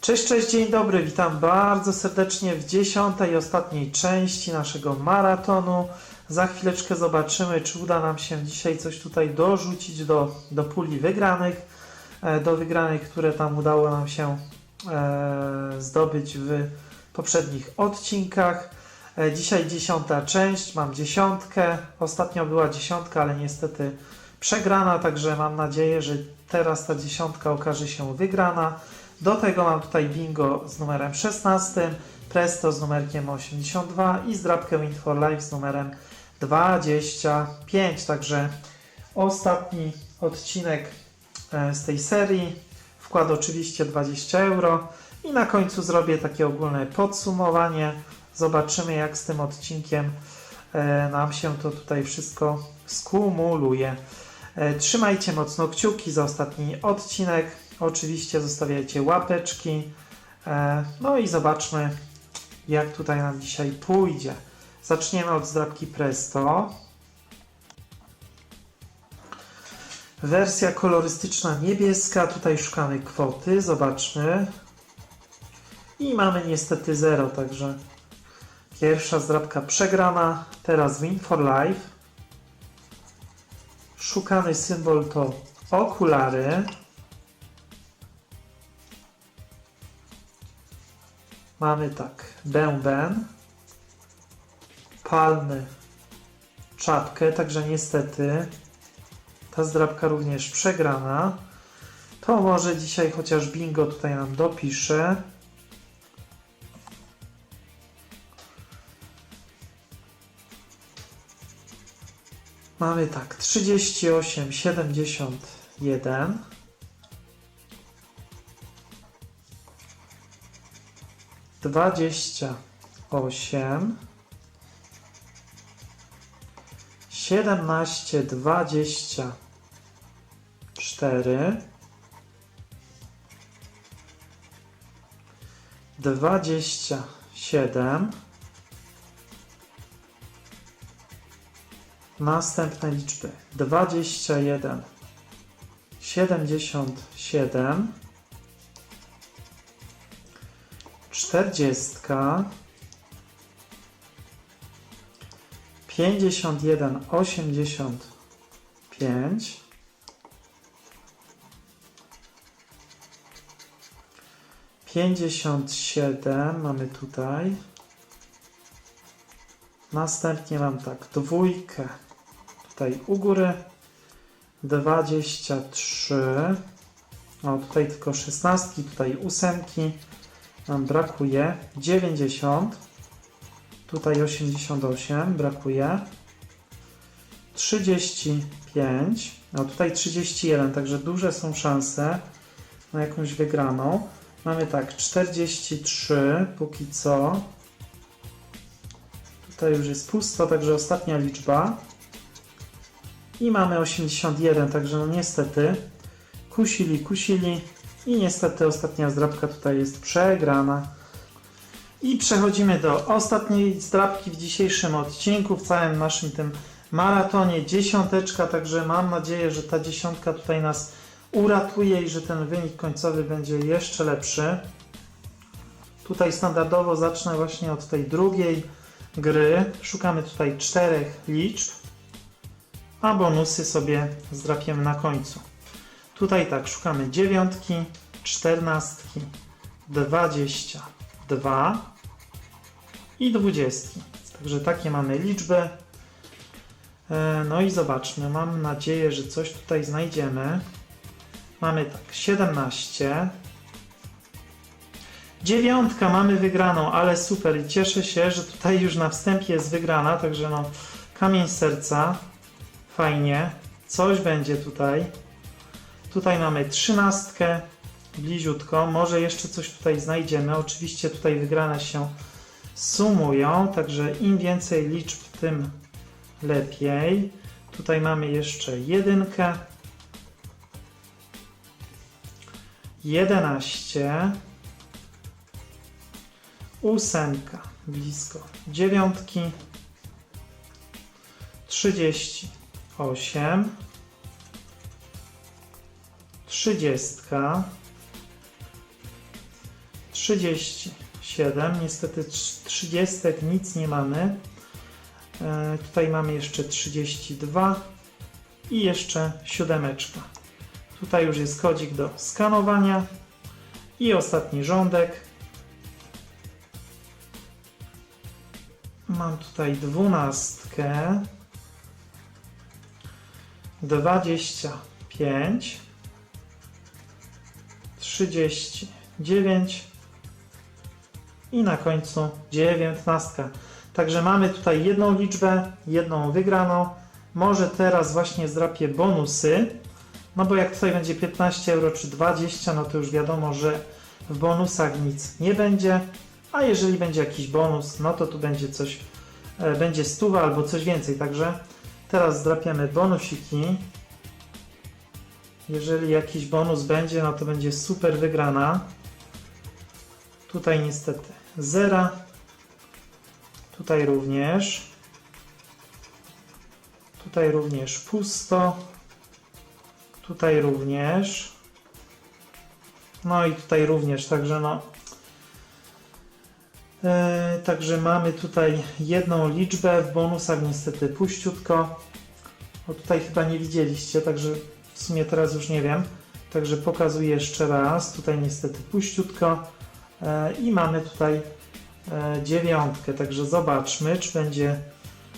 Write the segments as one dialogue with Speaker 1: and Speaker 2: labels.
Speaker 1: Cześć, cześć, dzień dobry, witam bardzo serdecznie w dziesiątej, ostatniej części naszego maratonu. Za chwileczkę zobaczymy, czy uda nam się dzisiaj coś tutaj dorzucić do, do puli wygranych, e, do wygranych, które tam udało nam się e, zdobyć w poprzednich odcinkach. E, Dzisiaj dziesiąta część, mam dziesiątkę. Ostatnio była dziesiątka, ale niestety przegrana, także mam nadzieję, że teraz ta dziesiątka okaże się wygrana. Do tego mam tutaj bingo z numerem 16, Presto z numerkiem 82 i zdrabkę Win Life z numerem 25. Także ostatni odcinek e, z tej serii. Wkład oczywiście 20 euro i na końcu zrobię takie ogólne podsumowanie. Zobaczymy, jak z tym odcinkiem e, nam się to tutaj wszystko skumuluje. E, Trzymajcie mocno kciuki za ostatni odcinek. Oczywiście zostawiajcie łapeczki. E, No i zobaczmy, jak tutaj nam dzisiaj pójdzie. Zaczniemy od zdrabki Presto. Wersja kolorystyczna niebieska. Tutaj szukamy kwoty. Zobaczmy. I mamy niestety zero, także pierwsza zdrabka przegrana. Teraz Win for Life. Szukany symbol to okulary. Mamy tak, bęben, palmy, czapkę, także niestety ta zdrabka również przegrana. To może dzisiaj chociaż bingo tutaj nam dopisze. Mamy tak, 38, 71. Dwadzieścia osiem, siedemnaście, dwadzieścia cztery, dwadzieścia siedem, następne liczby. dwadzieścia jeden, siedemdziesiąt siedem, czterdziestka, pięćdziesiąt jeden, osiemdziesiąt pięć, pięćdziesiąt siedem mamy tutaj. Następnie mam tak dwójkę tutaj u góry, dwadzieścia trzy. O, tutaj tylko szesnastki, tutaj ósemki nam brakuje 90, tutaj 88 brakuje, 35, no tutaj 31, także duże są szanse na jakąś wygraną. Mamy tak 43 póki co. Tutaj już jest pusto, także ostatnia liczba. I mamy 81, także no niestety kusili, kusili. I niestety ostatnia zdrabka tutaj jest przegrana. I przechodzimy do ostatniej zdrabki w dzisiejszym odcinku, w całym naszym tym maratonie. Dziesiąteczka, także mam nadzieję, że ta dziesiątka tutaj nas uratuje i że ten wynik końcowy będzie jeszcze lepszy. Tutaj standardowo zacznę właśnie od tej drugiej gry. Szukamy tutaj czterech liczb, a bonusy sobie zdrapiemy na końcu. Tutaj tak, szukamy dziewiątki, czternastki, dwadzieścia dwa i dwudziestki. Także takie mamy liczby. E, No i zobaczmy, mam nadzieję, że coś tutaj znajdziemy. Mamy tak, 17. Dziewiątka mamy wygraną, ale super i cieszę się, że tutaj już na wstępie jest wygrana, także no kamień serca. Fajnie. Coś będzie tutaj. Tutaj mamy trzynastkę, bliziutko. Może jeszcze coś tutaj znajdziemy. Oczywiście tutaj wygrane się sumują, także im więcej liczb, tym lepiej. Tutaj mamy jeszcze jedynkę. 11. Ósemka, blisko. Dziewiątki. 38. Trzydziestka. 37. Niestety trz- 30 nic nie mamy. E, tutaj mamy jeszcze 32 i jeszcze siódemeczka. Tutaj już jest kodzik do skanowania i ostatni rządek. Mam tutaj dwunastkę, 25, 39 i na końcu 19. Także mamy tutaj jedną liczbę, jedną wygraną. Może teraz właśnie zdrapię bonusy, no bo jak tutaj będzie 15 euro czy 20, no to już wiadomo, że w bonusach nic nie będzie. A jeżeli będzie jakiś bonus, no to tu będzie coś, e, będzie stuwa albo coś więcej. Także teraz zdrapiamy bonusiki. Jeżeli jakiś bonus będzie, no to będzie super wygrana. Tutaj niestety zera. Tutaj również. Tutaj również pusto. Tutaj również. No i tutaj również, także no. E, także mamy tutaj jedną liczbę, w bonusach niestety puściutko. O tutaj chyba nie widzieliście, także w sumie teraz już nie wiem. Także pokazuję jeszcze raz. Tutaj niestety puściutko. E, I mamy tutaj e, dziewiątkę, także zobaczmy, czy będzie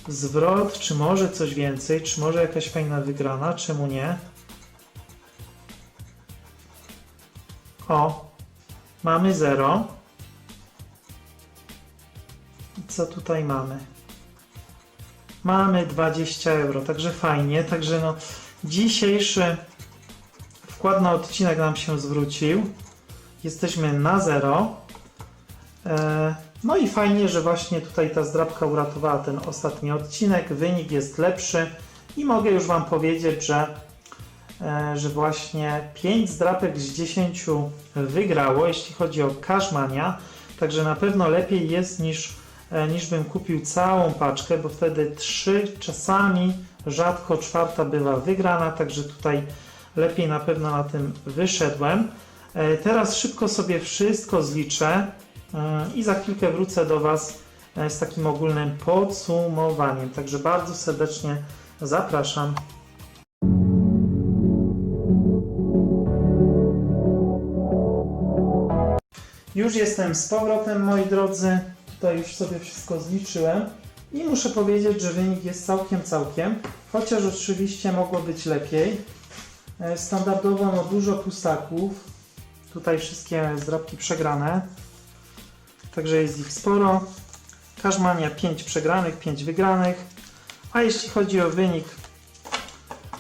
Speaker 1: zwrot, czy może coś więcej, czy może jakaś fajna wygrana, czemu nie. O, mamy 0. I co tutaj mamy? Mamy 20 euro, także fajnie. Także no, dzisiejszy wkład na odcinek nam się zwrócił. Jesteśmy na 0. E, no i fajnie, że właśnie tutaj ta zdrabka uratowała ten ostatni odcinek. Wynik jest lepszy i mogę już Wam powiedzieć, że e, że właśnie 5 zdrapek z 10 wygrało, jeśli chodzi o Cashmania. Także na pewno lepiej jest niż, e, niż bym kupił całą paczkę, bo wtedy 3, czasami rzadko czwarta bywa wygrana, także tutaj lepiej na pewno na tym wyszedłem. E, Teraz szybko sobie wszystko zliczę e, i za chwilkę wrócę do Was e, z takim ogólnym podsumowaniem. Także bardzo serdecznie zapraszam. Już jestem z powrotem, moi drodzy. Tutaj już sobie wszystko zliczyłem. I muszę powiedzieć, że wynik jest całkiem, całkiem. Chociaż oczywiście mogło być lepiej. E, Standardowo no dużo pustaków. Tutaj wszystkie zdrabki przegrane. Także jest ich sporo. Każmania 5 przegranych, 5 wygranych. A jeśli chodzi o wynik,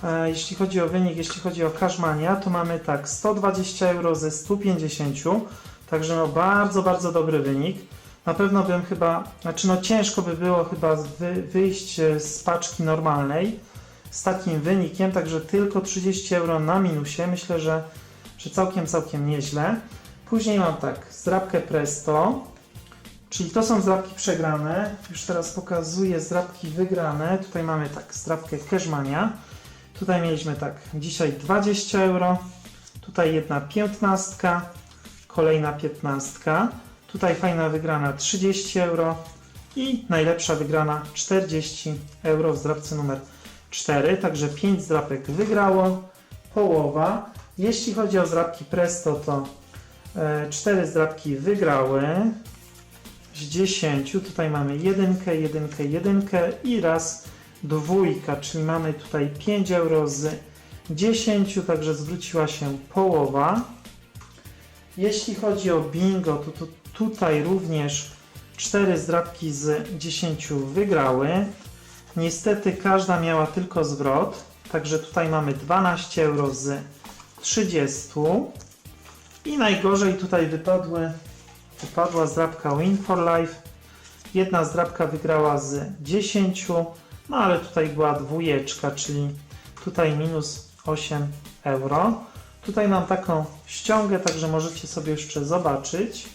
Speaker 1: e, jeśli chodzi o wynik, jeśli chodzi o Każmania, to mamy tak 120 euro ze 150. Także no bardzo, bardzo dobry wynik. Na pewno bym chyba, znaczy no ciężko by było chyba wy, wyjść e, z paczki normalnej z takim wynikiem, także tylko 30 euro na minusie. Myślę, że, że całkiem, całkiem nieźle. Później mam tak, zdrabkę Presto, czyli to są zdrabki przegrane. Już teraz pokazuję zdrabki wygrane. Tutaj mamy tak, zdrabkę Cashmania. Tutaj mieliśmy tak, dzisiaj 20 euro, tutaj jedna piętnastka, kolejna piętnastka. Tutaj fajna wygrana 30 euro i najlepsza wygrana 40 euro w zdrabce numer 4. Także 5 zdrapek wygrało, połowa. Jeśli chodzi o zdrabki Presto, to 4 zdrabki wygrały z 10. Tutaj mamy jedynkę, jedynkę, jedynkę i raz dwójka, czyli mamy tutaj 5 euro z 10, także zwróciła się połowa. Jeśli chodzi o bingo, to, to tutaj również 4 zdrabki z 10 wygrały. Niestety każda miała tylko zwrot, także tutaj mamy 12 euro z 30. I najgorzej tutaj wypadły, wypadła zdrabka Win for Life. Jedna zdrabka wygrała z 10, no ale tutaj była dwójeczka, czyli tutaj minus 8 euro. Tutaj mam taką ściągę, także możecie sobie jeszcze zobaczyć.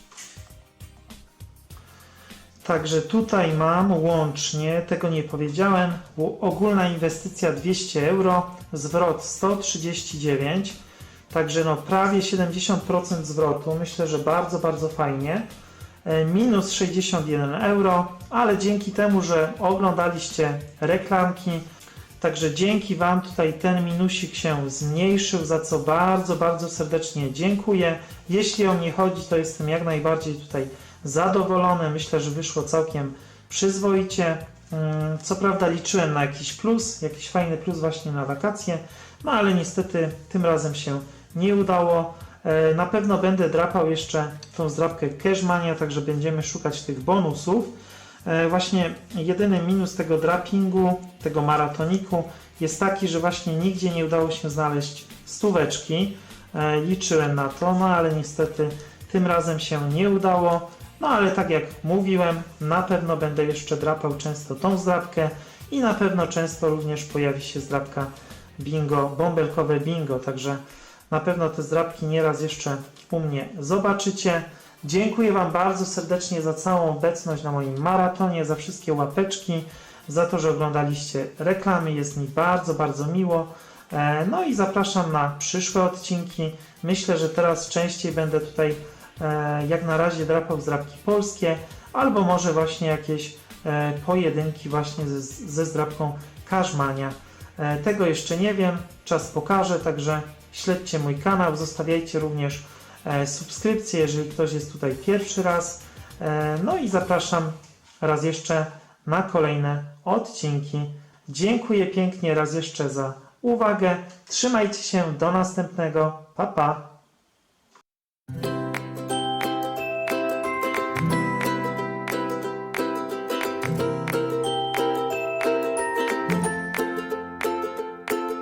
Speaker 1: Także tutaj mam łącznie, tego nie powiedziałem, ogólna inwestycja 200 euro, zwrot 139. Także no prawie 70% zwrotu. Myślę, że bardzo, bardzo fajnie. E, Minus 61 euro, ale dzięki temu, że oglądaliście reklamki, także dzięki Wam tutaj ten minusik się zmniejszył, za co bardzo, bardzo serdecznie dziękuję. Jeśli o mnie chodzi, to jestem jak najbardziej tutaj zadowolony. Myślę, że wyszło całkiem przyzwoicie. Mm, Co prawda liczyłem na jakiś plus, jakiś fajny plus właśnie na wakacje, no ale niestety tym razem się nie udało. E, Na pewno będę drapał jeszcze tą zdrapkę Cashmania, także będziemy szukać tych bonusów. E, Właśnie jedyny minus tego drapingu, tego maratoniku jest taki, że właśnie nigdzie nie udało się znaleźć stóweczki. E, Liczyłem na to, no ale niestety tym razem się nie udało. No ale tak jak mówiłem, na pewno będę jeszcze drapał często tą zdrapkę i na pewno często również pojawi się zdrapka bingo, bąbelkowe bingo, także na pewno te zdrapki nieraz jeszcze u mnie zobaczycie. Dziękuję Wam bardzo serdecznie za całą obecność na moim maratonie, za wszystkie łapeczki, za to, że oglądaliście reklamy. Jest mi bardzo, bardzo miło. E, No i zapraszam na przyszłe odcinki. Myślę, że teraz częściej będę tutaj jak na razie drapał zdrapki polskie, albo może właśnie jakieś e, pojedynki właśnie ze, ze zdrapką Każmania. E, Tego jeszcze nie wiem, czas pokaże, także śledźcie mój kanał, zostawiajcie również e, subskrypcję, jeżeli ktoś jest tutaj pierwszy raz. E, No i zapraszam raz jeszcze na kolejne odcinki. Dziękuję pięknie raz jeszcze za uwagę. Trzymajcie się, do następnego. Pa pa!